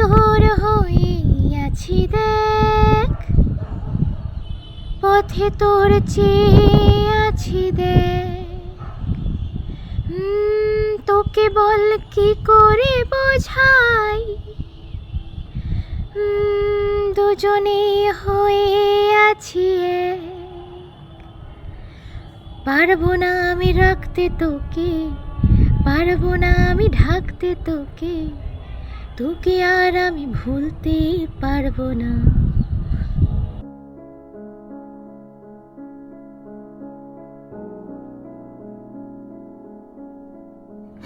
তোর আছি দেখ। পথে তোর চেয়ে আছি দেখ। তোকে বল কি করে বোঝাই? দুজনে হয়ে আছি। পারব না আমি রাখতে তোকে, পারব না আমি ঢাকতে তোকে। তোকে আর আমি ভুলতে পারব না।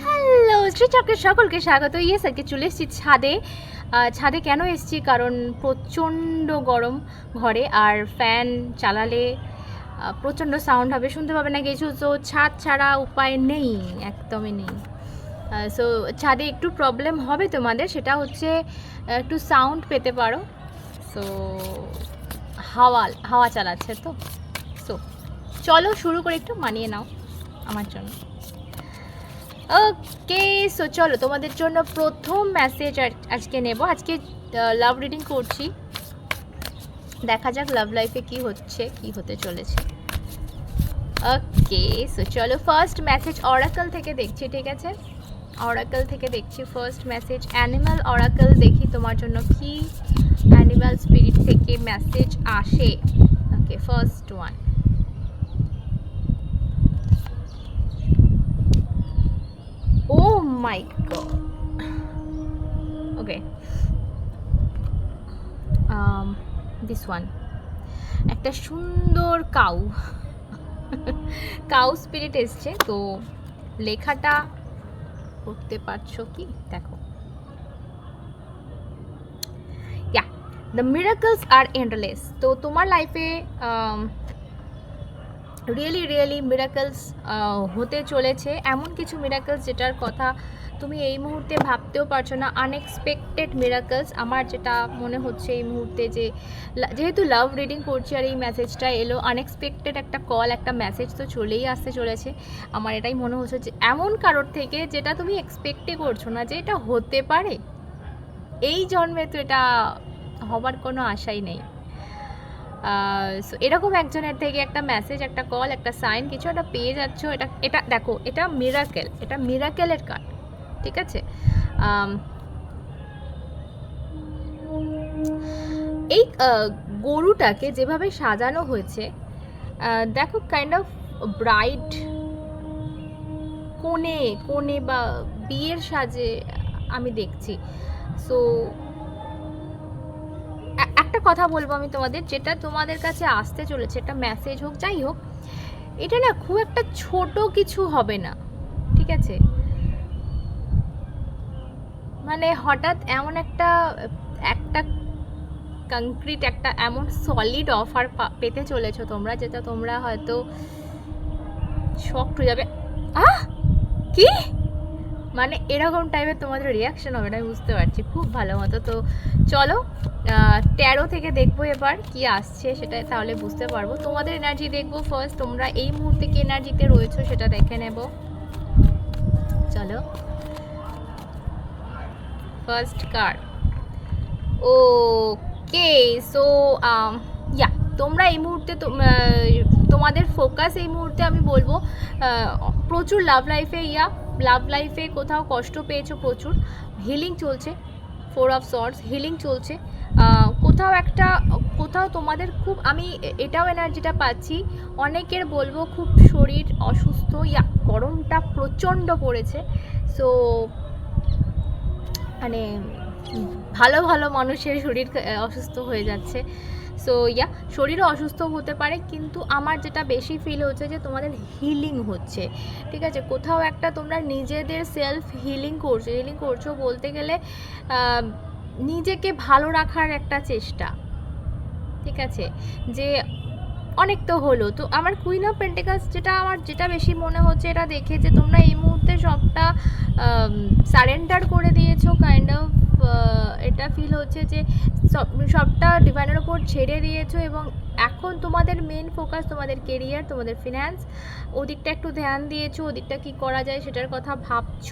হ্যালো শ্রীচক্রের সকলকে স্বাগত। ইয়ে স্যারকে চলে এসেছি ছাদে। ছাদে কেন এসেছি? কারণ প্রচণ্ড গরম ঘরে আর ফ্যান চালালে প্রচণ্ড সাউন্ড হবে, শুনতে পাবে না কিছু। তো ছাদ ছাড়া উপায় নেই, একদমই নেই। সো ছাদে একটু প্রবলেম হবে তোমাদের, সেটা হচ্ছে একটু সাউন্ড পেতে পারো। সো হাওয়া হাওয়া চালাচ্ছে তো। সো চলো শুরু করে একটু মানিয়ে নাও আমার জন্য। ওকে সো চলো তোমাদের জন্য প্রথম মেসেজ আজকে নেব। আজকে লাভ রিডিং করছি। দেখা যাক লাভ লাইফে কি হচ্ছে, কি হতে চলেছে। ওকে সো চলো ফার্স্ট মেসেজ অরাকল থেকে দেখছি, ঠিক আছে? অরাকল থেকে দেখছি ফার্স্ট মেসেজ অ্যানিমাল অরাকল দেখি তোমার জন্য কি অ্যানিমাল স্পিরিট থেকে মেসেজ আসে? Okay first one oh my okay this one একটা সুন্দর কাউ কাউ স্পিরিট এসছে, তো লেখাটা করতে পারছ কি? দেখো। দ্য মিরাকলস আর এন্ডলেস তো তোমার লাইফে রিয়েলি রিয়েলি মিরাকলস হতে চলেছে। এমন কিছু মিরাকলস যেটার কথা তুমি এই মুহূর্তে ভাবতেও পারছ না। আনএক্সপেক্টেড মিরাকলস আমার যেটা মনে হচ্ছে এই মুহূর্তে যে যেহেতু লাভ রিডিং করছি আর এই মেসেজটা এলো আনএক্সপেক্টেড একটা কল একটা মেসেজ তো চলেই আসতে চলেছে। আমার এটাই মনে হচ্ছে যে, এমন কারোর থেকে যেটা তুমি এক্সপেক্টই করছ না যে এটা হতে পারে। এই জন্মে তো এটা হবার কোনো আশাই নেই। সো এরকম একজনের থেকে একটা মেসেজ একটা কল একটা সাইন কিছু একটা পেয়ে যাচ্ছ, এটা এটা দেখো, এটা মিরাকেল এটা মিরাকেলের কার্ড ঠিক আছে? এই গরুটাকে যেভাবে সাজানো হয়েছে দেখো কাইন্ড অফ ব্রাইড কোণে কোণে বা বিয়ের সাজে আমি দেখছি। সো কথা বলব আমি তোমাদের। যেটা তোমাদের কাছে আসতে চলেছে, একটা মেসেজ হোক, যাই হোক, এটা না খুব একটা ছোট কিছু হবে না, ঠিক আছে? মানে হঠাৎ এমন একটা একটা কংক্রিট একটা এমন সলিড অফার পেতে চলেছো তোমরা, যেটা তোমরা হয়তো শক হয়ে যাবে। আহ! কি? মানে এরকম টাইপের তোমাদের রিয়াকশন হবে না, আমি বুঝতে পারছি। খুব ভালো মতো। তো চলো তেরো থেকে দেখব এবার কি আসছে সেটা তাহলে বুঝতে পারব। তোমাদের এনার্জি দেখব ফার্স্ট তোমরা এই মুহূর্তে কি এনার্জিতে রয়েছো সেটা দেখে নেব। চলো। First card okay so yeah তোমরা এই মুহূর্তে তোমাদের ফোকাস এই মুহূর্তে আমি বলব প্রচুর লাভ লাইফে ইয়া লাভ লাইফে কোথাও কষ্ট পেয়েছ প্রচুর? হিলিং চলছে ফোর অফ সর্টস হিলিং চলছে। কোথাও একটা, কোথাও তোমাদের খুব, আমি এটাও এনার্জিটা পাচ্ছি, অনেকের বলব খুব শরীর অসুস্থ, ইয়া, গরমটা প্রচণ্ড পড়েছে। সো মানে ভালো ভালো মানুষের শরীর অসুস্থ হয়ে যাচ্ছে। সো ইয়া শরীরও অসুস্থ হতে পারে, কিন্তু আমার যেটা বেশি ফিল হচ্ছে যে তোমাদের হিলিং হচ্ছে। ঠিক আছে? কোথাও একটা তোমরা নিজেদের সেলফ হিলিং করছ। হিলিং করছ বলতে গেলে নিজেকে ভালো রাখার একটা চেষ্টা। ঠিক আছে? যে অনেক তো হলো। তো আমার কুইন অফ পেন্টিকালস যেটা আমার যেটা বেশি মনে হচ্ছে, এটা দেখে যে তোমরা এই মুহূর্তে সবটা সারেন্ডার করে দিয়েছ কাইন্ড অফ এটা ফিল হচ্ছে যে সব, সবটা ডিভাইনের ওপর ছেড়ে দিয়েছ এবং এখন তোমাদের মেন ফোকাস তোমাদের কেরিয়ার তোমাদের ফিন্যান্স ওদিকটা একটু ধ্যান দিয়েছ, ওদিকটা কি করা যায় সেটার কথা ভাবছ।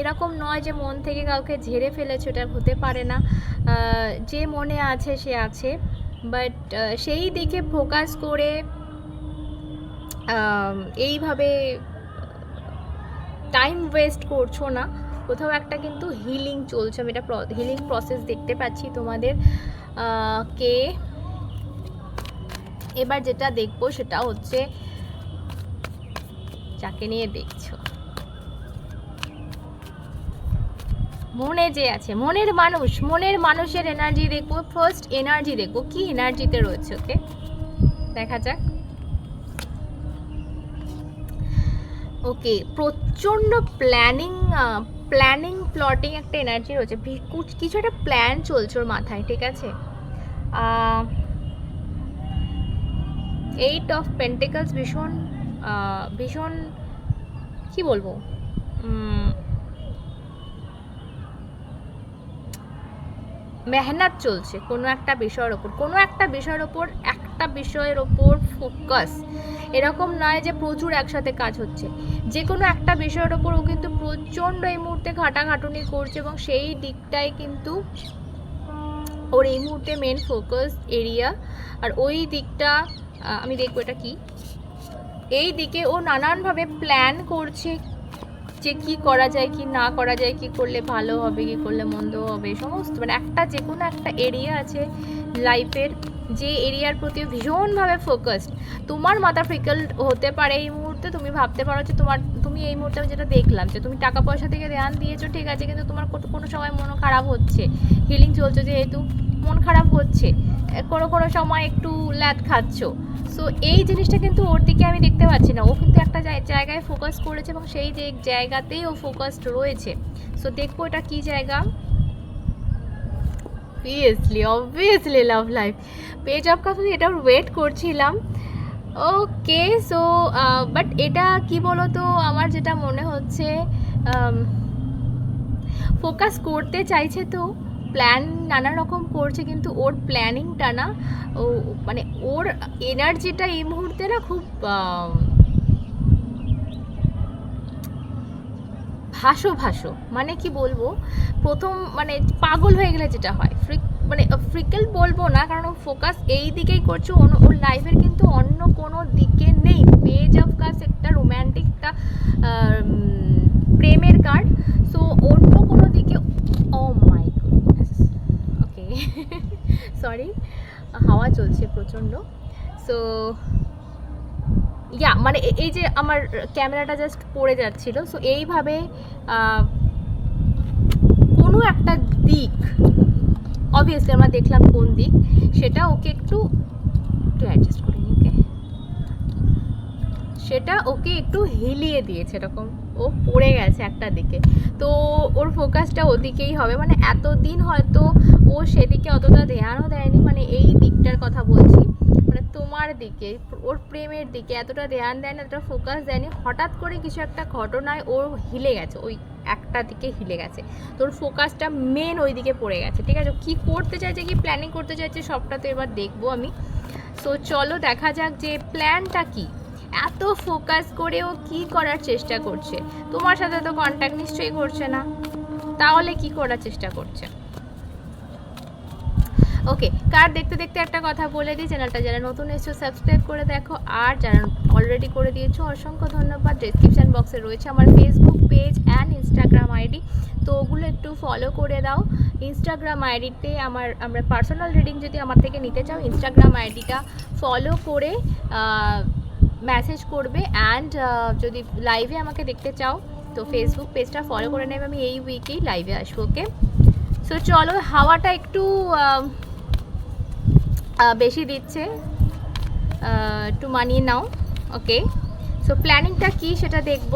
এরকম নয় যে মন থেকে কাউকে ঝেড়ে ফেলেছো, এটা হতে পারে না। যে মনে আছে সে আছে বাট সেই দিকে ফোকাস করে এইভাবে টাইম ওয়েস্ট করছ না। কোথাও একটা কিন্তু হিলিং চলছে, আমি এটা হিলিং প্রসেস দেখতে পাচ্ছি তোমাদের কে? এবার যেটা দেখব সেটা হচ্ছে, যাকে নিয়ে দেখছ। মনে যে আছে, মনের মানুষ, মনের মানুষের এনার্জি দেখব ফার্স্ট এনার্জি দেখব, কি এনার্জিতে রয়েছে, ওকে? দেখা যাক। ওকে, প্রচণ্ড প্ল্যানিং প্ল্যানিং প্লটিং একটা এনার্জি রয়েছে। কুছ- একটা প্ল্যান চলছে ওর মাথায়, ঠিক আছে? এইট অফ পেন্টিকলস ভীষণ ভীষণ, কি বলব? মেহনত চলছে কোনো একটা বিষয়ের ওপর। কোনো একটা বিষয়ের ওপর একটা বিষয়ের ওপর ফোকাস এরকম নয় যে প্রচুর একসাথে কাজ হচ্ছে। যে কোনো একটা বিষয়ের ওপর ও কিন্তু প্রচণ্ড এই মুহূর্তে ঘাটাঘাটুনি করছে এবং সেই দিকটাই কিন্তু ওর এই মুহূর্তে মেন ফোকাস এরিয়া আর ওই দিকটা আমি দেখব এটা কি? এই দিকে ও নানানভাবে প্ল্যান করছে যে কি করা যায়, কি না করা যায়, কি করলে ভালো হবে, কি করলে মন্দ হবে, সমস্ত মানে একটা যে কোনো একটা এরিয়া আছে লাইফের যে এরিয়ার প্রতি ভীষণভাবে ফোকাসড তোমার মাথা ফ্রিকল হতে পারে এই মুহূর্তে, তুমি ভাবতে পারো যে তোমার, তুমি এই মুহূর্তে আমি যেটা দেখলাম যে তুমি টাকা পয়সা থেকে ধ্যান দিয়েছ, ঠিক আছে, কিন্তু তোমার কোনো সময় মনও খারাপ হচ্ছে। হিলিং চলছে যেহেতু, মন খারাপ হচ্ছে। কোনো কোনো সময় একটু ল্যাদ খাচ্ছ। সো এই জিনিসটা কিন্তু ওর দিকে আমি দেখতে পাচ্ছি না। ও কিন্তু একটা জায়- জায়গায় ফোকাস করেছে এবং সেই যে জায়গাতেই ও ফোকাসড রয়েছে। সো দেখব এটা কি জায়গা? Obviously obviously love life page of cup এটাও ওয়েট করছিলাম। ওকে সো বাট এটা কি বলো তো আমার যেটা মনে হচ্ছে ফোকাস করতে চাইছে তো। প্ল্যান নানা রকম করছে, কিন্তু ওর প্ল্যানিংটা না, ও মানে ওর এনার্জিটা এই মুহূর্তে না খুব ভাসো ভাসো। মানে কি বলব? প্রথম মানে পাগল হয়ে গেলে যেটা হয়। ফ্রিক মানে ফ্রিকেল বলব না, কারণ ও ফোকাস এই দিকেই করছে। অন্য ওর লাইফের কিন্তু অন্য কোনো দিকে নেই। পেজ অফ কাজ একটা রোম্যান্টিক একটা প্রেমের কার্ড সো অন্য কোনো দিকে ও মাই গুডনেস সরি হাওয়া চলছে প্রচণ্ড। সো ইয়া মানে এই যে আমার ক্যামেরাটা জাস্ট পড়ে যাচ্ছিল সো এইভাবে কোনো একটা দিক অবভিয়াসলি আমরা দেখলাম কোন দিক, সেটা ওকে একটু একটু অ্যাডজাস্ট করে নিই ওকে সেটা ওকে একটু হিলিয়ে দিয়েছে, এরকম। ও পড়ে গেছে একটা দিকে। তো ওর ফোকাসটা ওদিকেই হবে। মানে এতদিন হয়তো ও সেদিকে অতটা ধ্যানও দেয়নি। মানে এই দিকটার কথা বলছি। মানে তোমার দিকে, ওর প্রেমের দিকে এতটা ধ্যান দেয়নি, এতটা ফোকাস দেয়নি। হঠাৎ করে কিছু একটা ঘটনায় ওর হিলে গেছে। ওই একটা দিকে হিলে গেছে। তোর ফোকাসটা মেন ওই দিকে পড়ে গেছে। ঠিক আছে? কি করতে চাইছে, কি প্ল্যানিং করতে চাইছে, সবটা তো এবার দেখব আমি। সো চলো দেখা যাক যে প্ল্যানটা কি। এত ফোকাস করে ও কি করার চেষ্টা করছে? তোমার সাথে তো কন্ট্যাক্ট নিশ্চয়ই করছে না। তাহলে কি করার চেষ্টা করছে? ওকে কার দেখতে দেখতে একটা কথা বলে দিই চ্যানেলটা যারা নতুন এসছো সাবস্ক্রাইব করে দেখো। আর যারা অলরেডি করে দিয়েছ, অসংখ্য ধন্যবাদ। ডেসক্রিপশন বক্সে রয়েছে আমার Facebook page and Instagram ID তো ওগুলো একটু ফলো করে দাও। ইনস্টাগ্রাম আইডিতে আমার, আমরা পার্সোনাল রিডিং যদি আমার থেকে নিতে চাও ইনস্টাগ্রাম আইডিটা ফলো করে মেসেজ করবে অ্যান্ড যদি লাইভে আমাকে দেখতে চাও তো ফেসবুক পেজটা ফলো করে নেবে আমি এই উইকেই লাইভে আসব ওকে সো চলো হাওয়াটা একটু আহ, আহ, বেশি দিচ্ছে আহ, একটু মানিয়ে নাও ওকে সো প্ল্যানিংটা কি সেটা দেখব।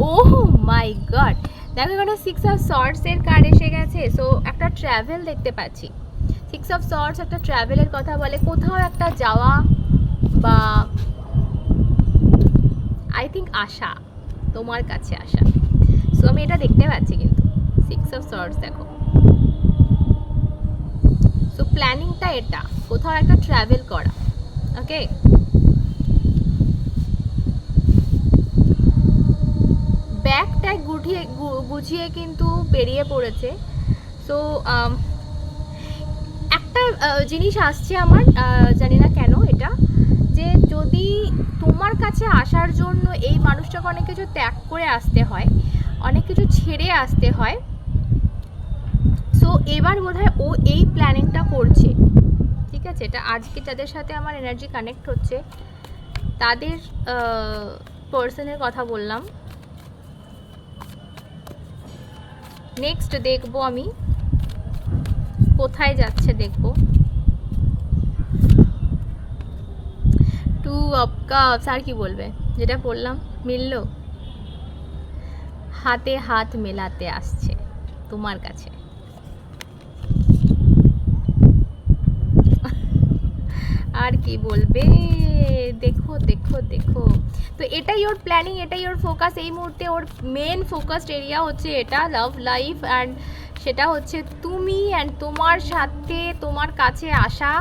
ও মাই গড দেখো এখানে সিক্স অফ শর্টসের কার্ড এসে গেছে। সো একটা ট্রাভেল দেখতে পাচ্ছি। সিক্স অফ শর্টস একটা ট্রাভেলের কথা বলে। কোথাও একটা যাওয়া বা আই থিঙ্ক আশা, তোমার কাছে আসা সো আমি এটা দেখতে পাচ্ছি কিন্তু। সিক্স অফ সর্টস দেখো। সো প্ল্যানিংটা এটা, কোথাও একটা ট্রাভেল করা ওকে ব্যাগ ট্যাগ গুটিয়ে গুছিয়ে কিন্তু বেরিয়ে পড়েছে। সো একটা জিনিস আসছে আমার জানি না কেন এটা। যে যদি তোমার কাছে আসার জন্য এই মানুষটাকে অনেক কিছু ত্যাগ করে আসতে হয়, অনেক কিছু ছেড়ে আসতে হয় সো এবার বোধহয় ও এই প্ল্যানিংটা করছে। ঠিক আছে? এটা আজকে যাদের সাথে আমার এনার্জি কানেক্ট হচ্ছে। তাদের পার্সনের কথা বললাম। নেক্সট দেখব আমি। কোথায় যাচ্ছে দেখব। টু অফ কাপস, আর কি বলবে? যেটা বললাম, মিললো? হাতে হাত মেলাতে আসছে তোমার কাছে। আর কি বলবে? দেখো দেখো দেখো। তো এটাই ওর প্ল্যানিং এটাই ওর ফোকাস এই মুহূর্তে ওর মেন ফোকাসড এরিয়া হচ্ছে এটা লাভ লাইফ অ্যান্ড সেটা হচ্ছে তুমি অ্যান্ড তোমার সাথে, তোমার কাছে আসা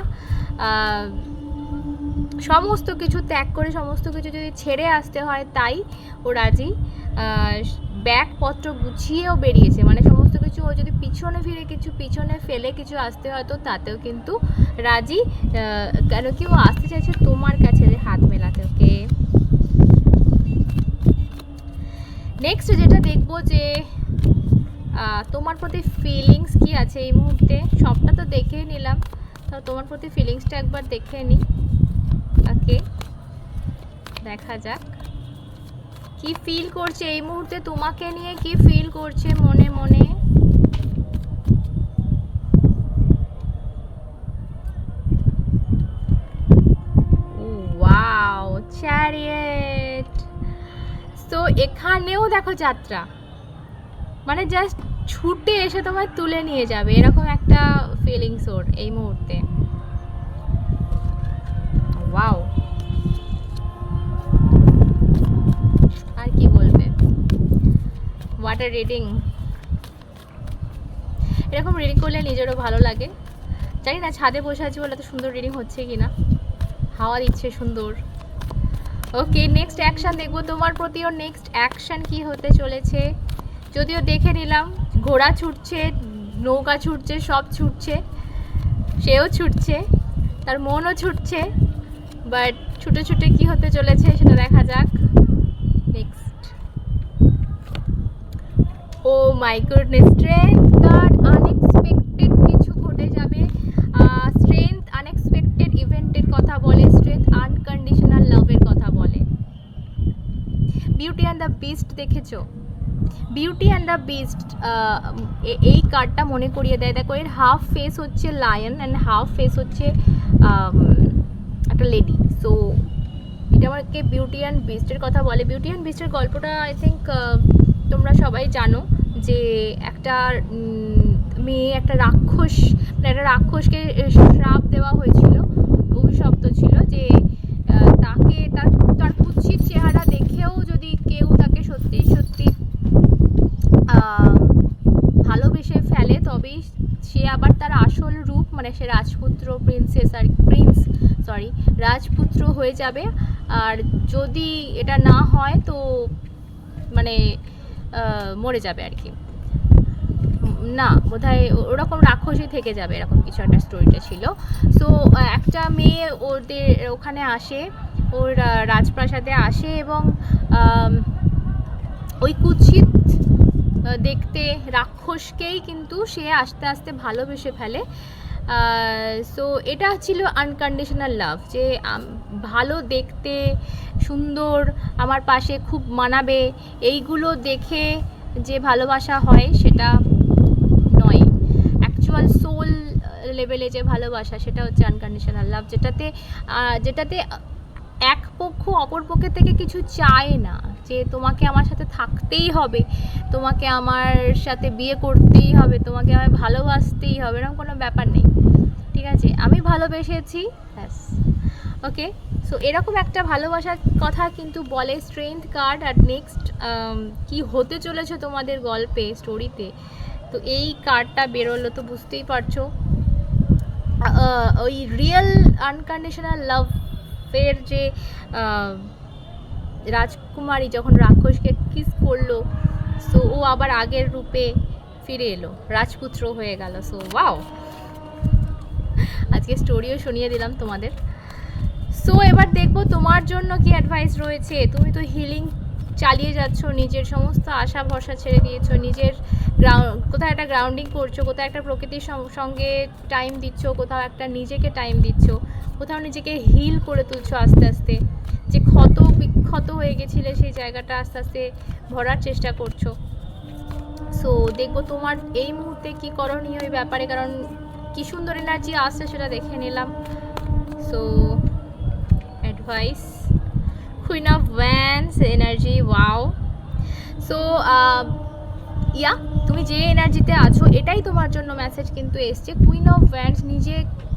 সমস্ত কিছু ত্যাগ করে, সমস্ত কিছু যদি ছেড়ে আসতে হয়, তাই ও রাজি। ব্যাগপত্র গুছিয়েও বেরিয়েছে। মানে সমস্ত কিছু ও যদি পিছনে ফিরে কিছু, পিছনে ফেলে কিছু আসতে হয়, তো তাতেও কিন্তু রাজি। কেন কি ও আসতে চাইছে তোমার কাছে যে হাত মেলাতে, ওকে? নেক্সট যেটা দেখব যে তোমার প্রতি ফিলিংস কি আছে এই মুহূর্তে? সবটা তো দেখেই নিলাম। তো তোমার প্রতি ফিলিংসটা একবার দেখে নিই ওকে, দেখা যাক। কি ফিল করছে? এই মুহূর্তে তোমাকে নিয়ে কি ফিল করছে মনে মনে? চ্যারিয়েট এখানেও দেখো যাত্রা। মানে জাস্ট ছুটে এসে তোমায় তুলে নিয়ে যাবে। এরকম একটা ফিলিংস ওর এই মুহূর্তে। ওয়াও আর কি বলবে? ওয়াটার রিডিং এরকম রিডিং করলে নিজেরও ভালো লাগে। জানি না, ছাদে বসে আছি বলে এত সুন্দর রিডিং হচ্ছে কি না। হাওয়া দিচ্ছে সুন্দর। ওকে নেক্সট অ্যাকশন দেখব। তোমার প্রতি ওর নেক্সট অ্যাকশন কি হতে চলেছে? যদিও দেখে নিলাম, ঘোড়া ছুটছে, নৌকা ছুটছে, সব ছুটছে। সেও ছুটছে, তার মনও ছুটছে। বাট ছুটে ছুটে কি হতে চলেছে সেটা দেখা যাক। নেক্সট ও মাই আনএক্সপেক্টেড কিছু ঘটে যাবে। স্ট্রেংথ আনএক্সপেক্টেড ইভেন্টের কথা বলে স্ট্রেংথ আনকন্ডিশনাল লাভের কথা বলে। বিউটি অ্যান্ড দ্য বিস্ট দেখেছ? বিউটি অ্যান্ড দ্য বিস্ট এই কার্ডটা মনে করিয়ে দেয়। দেখো, এর হাফ ফেস হচ্ছে লায়ন অ্যান্ড হাফ ফেস হচ্ছে একটা লেডি সো এটা আমাকে বিউটি অ্যান্ড বিস্টের কথা বলে। বিউটি অ্যান্ড বিস্টের গল্পটা আই থিঙ্ক তোমরা সবাই জানো যে একটা মেয়ে, একটা রাক্ষস মানে একটা রাক্ষসকে শ্রাপ দেওয়া হয়েছিল। অভিশপ্ত ছিল যে তাকে, তার তার কুৎসিত চেহারা দেখেও যদি কেউ তাকে সত্যি সত্যি ভালোবেসে ফেলে, তবেই সে আবার তার আসল রূপ মানে সে রাজপুত্র প্রিন্সেস আর প্রিন্স সরি রাজপুত্র হয়ে যাবে। আর যদি এটা না হয় তো মানে মরে যাবে আর কি। না, বোধহয় ও- ওরকম রাক্ষসই থেকে যাবে, এরকম কিছু একটা স্টোরিটা ছিল। সো একটা মেয়ে ওদের ওখানে আসে, ওর রাজপ্রাসাদে আসে এবং ওই কুৎসিত দেখতে রাক্ষসকেই কিন্তু সে আস্তে আস্তে ভালোবেসে ফেলে। সো এটা ছিল আনকন্ডিশনাল লাভ যে ভালো দেখতে, সুন্দর, আমার পাশে খুব মানাবে, এইগুলো দেখে যে ভালোবাসা হয় সেটা নয়। অ্যাকচুয়াল সোল লেভেলে যে ভালোবাসা, সেটা হচ্ছে আনকন্ডিশনাল লাভ যেটাতে যেটাতে এক পক্ষ অপর পক্ষের থেকে কিছু চায় না যে তোমাকে আমার সাথে থাকতেই হবে, তোমাকে আমার সাথে বিয়ে করতেই হবে, তোমাকে আমায় ভালোবাসতেই হবে, এরকম কোনো ব্যাপার নেই। ঠিক আছে? আমি ভালোবেসেছি, ব্যাস। ওকে? সো এরকম একটা ভালোবাসার কথা কিন্তু বলে স্ট্রেংথ কার্ড আর নেক্সট কি হতে চলেছে তোমাদের গল্পে স্টোরিতে তো এই কার্ডটা বেরোলো তো বুঝতেই পারছ। ওই রিয়েল আনকন্ডিশনাল লাভের যে রাজকুমারী যখন রাক্ষসকে কিস করল সো ও আবার আগের রূপে ফিরে এলো, রাজপুত্র হয়ে গেল সো ওয়াও আজকে স্টোরিও শুনিয়ে দিলাম তোমাদের। সো এবার দেখব তোমার জন্য কি অ্যাডভাইস রয়েছে। তুমি তো হিলিং চালিয়ে যাচ্ছ, নিজের সমস্ত আশা ভরসা ছেড়ে দিয়েছ, নিজের গ্রাউন্ড কোথাও একটা গ্রাউন্ডিং করছ কোথাও একটা প্রকৃতির সঙ্গে টাইম দিচ্ছ, কোথাও একটা নিজেকে টাইম দিচ্ছ, কোথাও নিজেকে হিল করে তুলছো আস্তে আস্তে, যে ক্ষত বিক্ষত হয়ে গেছিলে সেই জায়গাটা আস্তে আস্তে ভরার চেষ্টা করছ। সো দেখব তোমার এই মুহূর্তে কি করণীয় এই ব্যাপারে, কারণ কি সুন্দর এনার্জি আসছে সেটা দেখে নিলাম। So advice queen of wands energy wow so yeah তুমি যে এনার্জিতে আছো, এটাই তোমার জন্য মেসেজ কিন্তু এসছে। কুইন অফ ভ্যান্স নিজে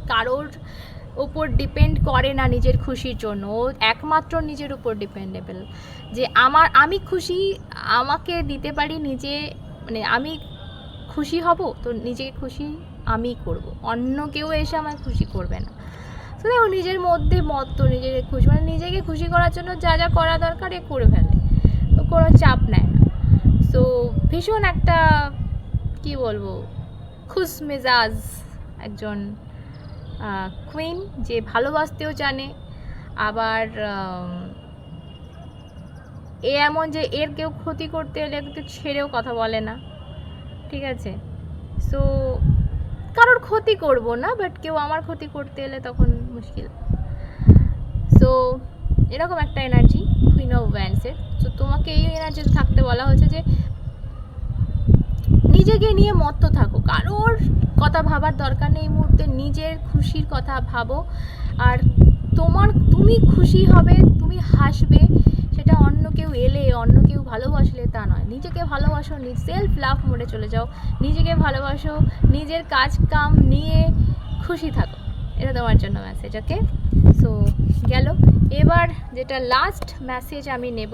কারোর ওপর ডিপেন্ড করে না নিজের খুশির জন্য। ও একমাত্র নিজের উপর ডিপেন্ডেবল যে আমার, আমি খুশি, আমাকে দিতে পারি নিজে মানে আমি খুশি হব, তো নিজেকে খুশি আমি করব। অন্য কেউ এসে আমায় খুশি করবে না। তো দেখো, নিজের মধ্যে মত তো নিজেকে খুশি মানে নিজেকে খুশি করার জন্য যা যা করা দরকার এ করে ফেলে। তো কোনো চাপ নেয় না। সো ভীষণ একটা, কি বলব, খুশ মেজাজ একজন কুইন যে ভালোবাসতেও জানে। আবার এ এমন যে এর কেউ ক্ষতি করতে এলে কিন্তু ছেড়েও কথা বলে না। ঠিক আছে? সো কারোর ক্ষতি করব না বাট কেউ আমার ক্ষতি করতে এলে তখন মুশকিল। সো এরকম একটা এনার্জি কুইন অফ ভ্যান্সের তো তোমাকে এই এনার্জিতে থাকতে বলা হয়েছে যে, নিজেকে নিয়ে মত্ত থাকো। কারোর কথা ভাবার দরকার নেই এই মুহূর্তে। নিজের খুশির কথা ভাবো। আর তোমার, তুমি খুশি হবে, তুমি হাসবে, সেটা অন্য কেউ এলে, অন্য কেউ ভালোবাসলে তা নয়। নিজেকে ভালোবাসো, নিজ সেলফ লাভ মোডে চলে যাও। নিজেকে ভালোবাসো, নিজের কাজ কাম নিয়ে খুশি থাকো। এটা তোমার জন্য মেসেজ ওকে সো গেল। এবার যেটা লাস্ট মেসেজ আমি নেব,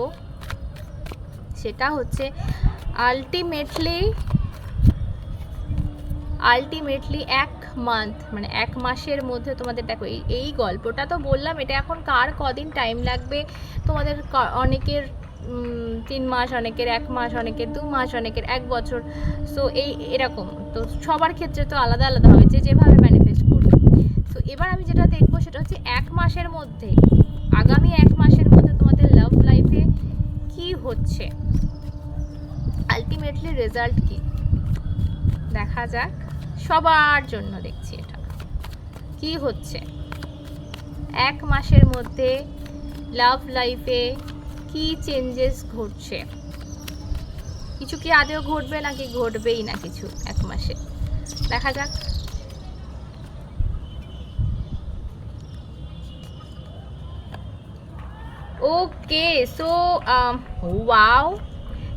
সেটা হচ্ছে আলটিমেটলি আলটিমেটলি এক মান্থ মানে এক মাসের মধ্যে তোমাদের দেখো, এই এই গল্পটা তো বললাম, এটা এখন কার কদিন টাইম লাগবে? তোমাদের অনেকের তিন মাস, অনেকের এক মাস, অনেকের দু মাস, অনেকের এক বছর সো এই, এরকম। তো সবার ক্ষেত্রে তো আলাদা আলাদা হবে, যে যেভাবে ম্যানিফেস্ট করবে। সো এবার আমি যেটা দেখব, সেটা হচ্ছে এক মাসের মধ্যে আগামী এক মাসের মধ্যে তোমাদের লাভ লাইফে কি হচ্ছে? আলটিমেটলি রেজাল্ট কি? দেখা যাক। সবার জন্য দেখছি এটা। কি হচ্ছে? এক মাসের মধ্যে লাভ লাইফে কি চেঞ্জেস ঘটছে? কিছু কি আদেও ঘটবে নাকি ঘটবেই না কিছু এক মাসে? দেখা যাক। Okay so wow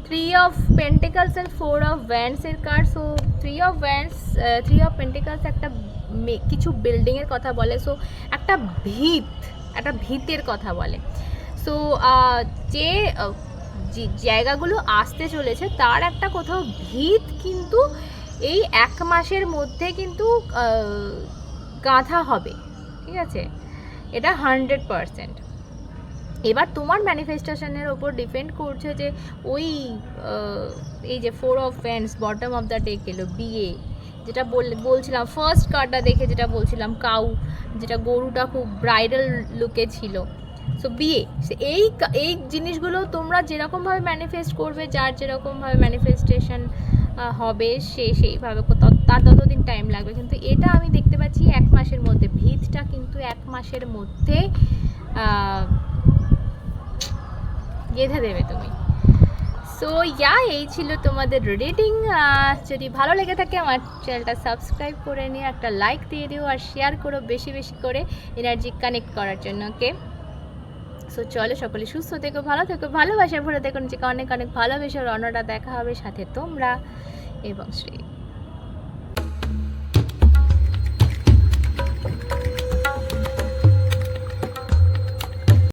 three of pentacles and four of ভ্যান্ডসের card so three of wands three of pentacles একটা মে- কিছু বিল্ডিংয়ের কথা বলে। সো একটা ভিত, একটা ভিতের কথা বলে। সো যে জায়গাগুলো আসতে চলেছে, তার একটা কোথাও ভিত কিন্তু এই এক মাসের মধ্যে কিন্তু গাঁথা হবে। ঠিক আছে? এটা হান্ড্রেড পারসেন্ট এবার তোমার ম্যানিফেস্টেশনের ওপর ডিপেন্ড করছে যে ওই এই যে ফোর অফ ফ্যান্স বটম অফ দ্য টেক এলো বিয়ে যেটা বল, বলছিলাম ফার্স্ট কার্ডটা দেখে যেটা বলছিলাম কাউ যেটা গরুটা খুব ব্রাইডাল লুকে ছিল। সো বিয়ে এই এই জিনিসগুলো তোমরা যেরকমভাবে ম্যানিফেস্ট করবে, যার যেরকমভাবে ম্যানিফেস্টেশন হবে, সে সেইভাবে তার ততদিন টাইম লাগবে। কিন্তু এটা আমি দেখতে পাচ্ছি এক মাসের মধ্যে, ভিতটা কিন্তু এক মাসের মধ্যে গেঁথে দেবে তুমি। সো ইয়া এই ছিল তোমাদের রিডিং যদি ভালো লেগে থাকে, আমার চ্যানেলটা সাবস্ক্রাইব করে নিয়ে একটা লাইক দিয়ে দিও আর শেয়ার করো বেশি বেশি করে এনার্জি কানেক্ট করার জন্য ওকে সো চলো সকলে সুস্থ থেকো, ভালো থেকো, ভালোবাসা ভরে দেখো নিজেকে অনেক অনেক ভালোবেসে রণটা দেখা হবে, সাথে তোমরা এবং শ্রী